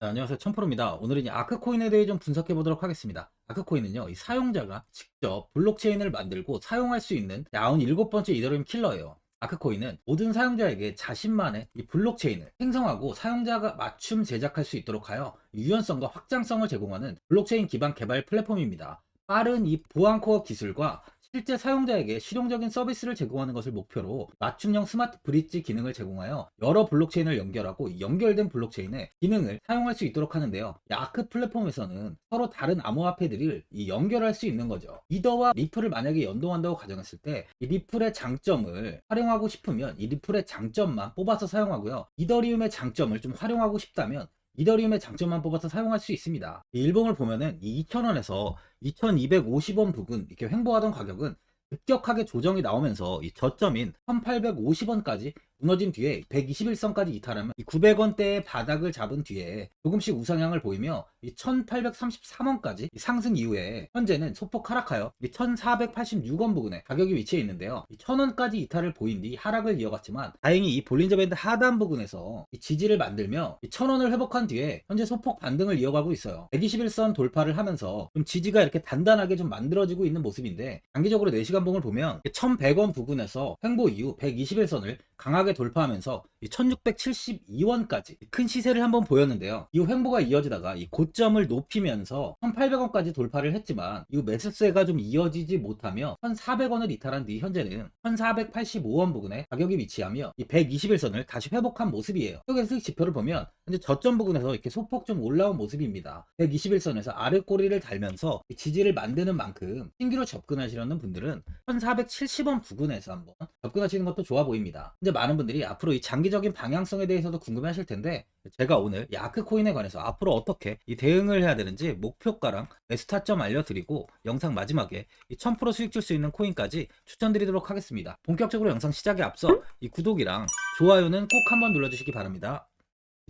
네, 안녕하세요. 천프로입니다. 오늘은 이 아크코인에 대해 좀 분석해 보도록 하겠습니다. 아크코인은요, 이 사용자가 직접 블록체인을 만들고 사용할 수 있는 97번째 이더리움 킬러예요. 아크코인은 모든 사용자에게 자신만의 이 블록체인을 생성하고 사용자가 맞춤 제작할 수 있도록 하여 유연성과 확장성을 제공하는 블록체인 기반 개발 플랫폼입니다. 빠른 이 보안 코어 기술과 실제 사용자에게 실용적인 서비스를 제공하는 것을 목표로 맞춤형 스마트 브릿지 기능을 제공하여 여러 블록체인을 연결하고 이 연결된 블록체인의 기능을 사용할 수 있도록 하는데요. 이 아크 플랫폼에서는 서로 다른 암호화폐들을 이 연결할 수 있는 거죠. 이더와 리플을 만약에 연동한다고 가정했을 때 이 리플의 장점을 활용하고 싶으면 이 리플의 장점만 뽑아서 사용하고요. 이더리움의 장점을 좀 활용하고 싶다면 이더리움의 장점만 뽑아서 사용할 수 있습니다. 이 일봉을 보면은 이 2,000원에서 2,250원 부근 이렇게 횡보하던 가격은 급격하게 조정이 나오면서 이 저점인 1,850원까지 무너진 뒤에 121선까지 이탈하면 이 900원대의 바닥을 잡은 뒤에 조금씩 우상향을 보이며 이 1833원까지 상승 이후에 현재는 소폭 하락하여 이 1486원 부근에 가격이 위치해 있는데요. 이 1000원까지 이탈을 보인 뒤 하락을 이어갔지만 다행히 이 볼린저 밴드 하단 부근에서 이 지지를 만들며 이 1000원을 회복한 뒤에 현재 소폭 반등을 이어가고 있어요. 121선 돌파를 하면서 좀 지지가 이렇게 단단하게 좀 만들어지고 있는 모습인데 단기적으로 4시간 봉을 보면 1100원 부근에서 횡보 이후 121선을 강하게 돌파하면서 1672원까지 큰 시세를 한번 보였는데요. 이후 횡보가 이어지다가 이 고점을 높이면서 1800원까지 돌파를 했지만 이후 매수세가 좀 이어지지 못하며 1400원을 이탈한 뒤 현재는 1485원 부근에 가격이 위치하며 이 121선을 다시 회복한 모습이에요. 여기서 수익 지표를 보면 현재 저점 부근에서 이렇게 소폭 좀 올라온 모습입니다. 121선에서 아래 꼬리를 달면서 이 지지를 만드는 만큼 신규로 접근하시려는 분들은 1470원 부근에서 한번 접근하시는 것도 좋아 보입니다. 이제 많은 분들이 앞으로 이 장기 적인 방향성에 대해서도 궁금해 하실 텐데 제가 오늘 이 아크코인에 관해서 앞으로 어떻게 이 대응을 해야 되는지 목표가랑 매수타점 알려드리고 영상 마지막에 이 1000% 수익 줄 수 있는 코인까지 추천드리도록 하겠습니다. 본격적으로 영상 시작에 앞서 이 구독이랑 좋아요는 꼭 한번 눌러주시기 바랍니다.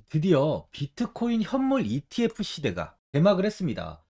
드디어 비트코인 현물 ETF 시대가 개막을 했습니다.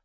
좀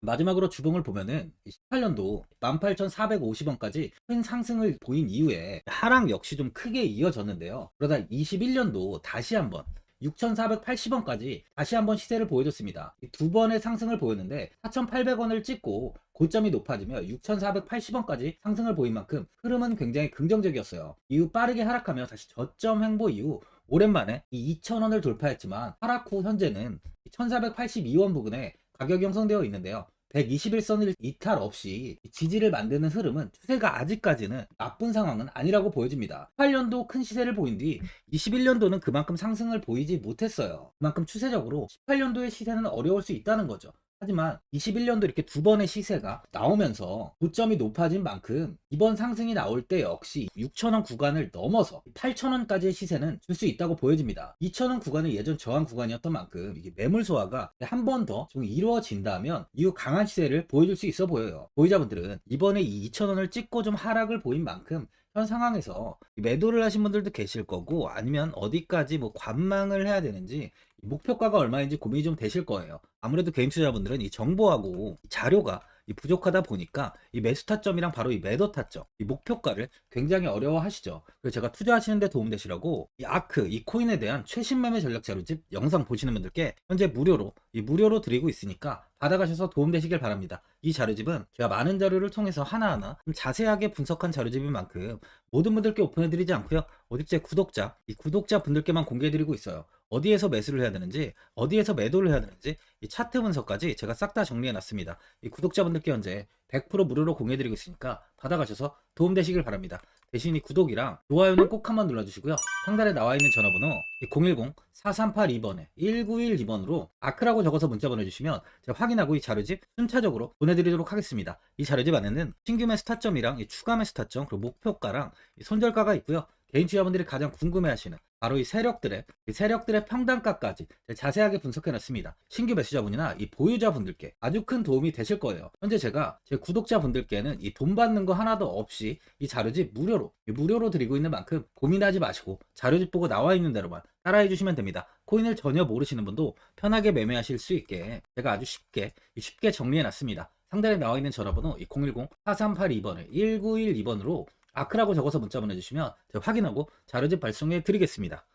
마지막으로 주봉을 보면은 18년도 18,450원까지 큰 상승을 보인 이후에 하락 역시 좀 크게 이어졌는데요. 그러다 21년도 다시 한번 6,480원까지 다시 한번 시세를 보여줬습니다. 이두 번의 상승을 보였는데 4,800원을 찍고 고점이 높아지며 6,480원까지 상승을 보인 만큼 흐름은 굉장히 긍정적이었어요. 이후 빠르게 하락하며 다시 저점 횡보 이후 오랜만에 이 2,000원을 돌파했지만 하락 후 현재는 1,482원 부근에 가격이 형성되어 있는데요. 121선을 이탈 없이 지지를 만드는 흐름은 추세가 아직까지는 나쁜 상황은 아니라고 보여집니다. 18년도 큰 시세를 보인 뒤 21년도는 그만큼 상승을 보이지 못했어요. 그만큼 추세적으로 18년도의 시세는 어려울 수 있다는 거죠. 하지만 21년도 이렇게 두 번의 시세가 나오면서 고점이 높아진 만큼 이번 상승이 나올 때 역시 6천원 구간을 넘어서 8천원까지의 시세는 줄 수 있다고 보여집니다. 2천원 구간은 예전 저항 구간이었던 만큼 이게 매물 소화가 한 번 더 좀 이루어진다면 이후 강한 시세를 보여줄 수 있어 보여요. 보유자분들은 이번에 이 2천원을 찍고 좀 하락을 보인 만큼 현 상황에서 매도를 하신 분들도 계실 거고 아니면 어디까지 뭐 관망을 해야 되는지 목표가가 얼마인지 고민이 좀 되실 거예요. 아무래도 개인 투자자분들은 이 정보하고 이 자료가 이 부족하다 보니까 이 매수 타점이랑 바로 이 매도 타점, 이 목표가를 굉장히 어려워하시죠. 그래서 제가 투자하시는데 도움되시라고 이 아크, 이 코인에 대한 최신 매매 전략 자료집 영상 보시는 분들께 현재 무료로 이 무료로 드리고 있으니까 받아가셔서 도움되시길 바랍니다. 이 자료집은 제가 많은 자료를 통해서 하나하나 좀 자세하게 분석한 자료집인 만큼 모든 분들께 오픈해드리지 않고요. 어디 제 구독자, 이 구독자 분들께만 공개해드리고 있어요. 어디에서 매수를 해야 되는지, 어디에서 매도를 해야 되는지, 이 차트 분석까지 제가 싹 다 정리해 놨습니다. 이 구독자분들께 현재 100% 무료로 공개해드리고 있으니까 받아가셔서 도움 되시길 바랍니다. 대신 이 구독이랑 좋아요는 꼭 한번 눌러주시고요. 상단에 나와 있는 전화번호 010-4382번에 1912번으로 아크라고 적어서 문자 보내주시면 제가 확인하고 이 자료집 순차적으로 보내드리도록 하겠습니다. 이 자료집 안에는 신규 매수 타점이랑 이 추가 매수 타점 그리고 목표가랑 이 손절가가 있고요. 개인 투자분들이 가장 궁금해하시는 바로 이 세력들의 이 세력들의 평단가까지 자세하게 분석해 놨습니다. 신규 매수자분이나 이 보유자분들께 아주 큰 도움이 되실 거예요. 현재 제가 제 구독자분들께는 이 돈 받는 거 하나도 없이 이 자료집 무료로 이 무료로 드리고 있는 만큼 고민하지 마시고 자료집 보고 나와 있는 대로만 따라해 주시면 됩니다. 코인을 전혀 모르시는 분도 편하게 매매하실 수 있게 제가 아주 쉽게 쉽게 정리해 놨습니다. 상단에 나와 있는 전화번호 010-4382번을 1912번으로 아크라고 적어서 문자 보내주시면 제가 확인하고 자료집 발송해 드리겠습니다.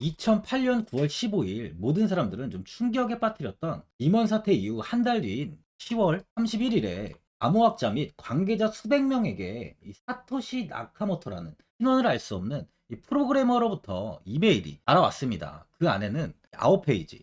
2008년 9월 15일 모든 사람들은 좀 충격에 빠뜨렸던 임원 사태 이후 한 달 뒤인 10월 31일에 암호학자 및 관계자 수백 명에게 이 사토시 나카모토라는 신원을 알 수 없는 이 프로그래머로부터 이메일이 알아왔습니다. 그 안에는 9페이지,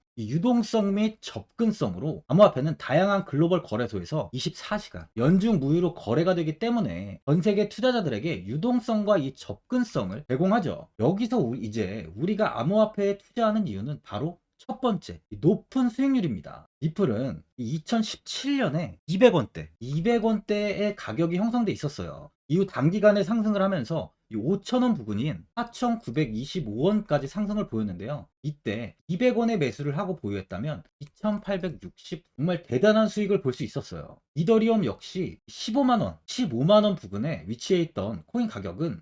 이 유동성 및 접근성으로 암호화폐는 다양한 글로벌 거래소에서 24시간 연중 무휴로 거래가 되기 때문에 전 세계 투자자들에게 유동성과 이 접근성을 제공하죠. 여기서 이제 우리가 암호화폐에 투자하는 이유는 바로 첫 번째, 이 높은 수익률입니다. 리플은 2017년에 200원대, 200원대의 가격이 형성돼 있었어요. 이후 단기간에 상승을 하면서 이 5,000원 부근인 4,925원까지 상승을 보였는데요. 이때 200원의 매수를 하고 보유했다면 2,860 정말 대단한 수익을 볼 수 있었어요. 이더리움 역시 15만원, 15만원 부근에 위치해 있던 코인 가격은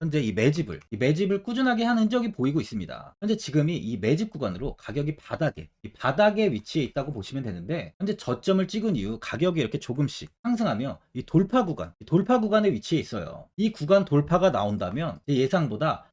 현재 이 매집을 이 매집을 꾸준하게 한 흔적이 보이고 있습니다. 현재 지금이 이 매집 구간으로 가격이 바닥에 이 바닥에 위치해 있다고 보시면 되는데 현재 저점을 찍은 이후 가격이 이렇게 조금씩 상승하며 이 돌파 구간 이 돌파 구간에 위치해 있어요. 이 구간 돌파가 나온다면 제 예상보다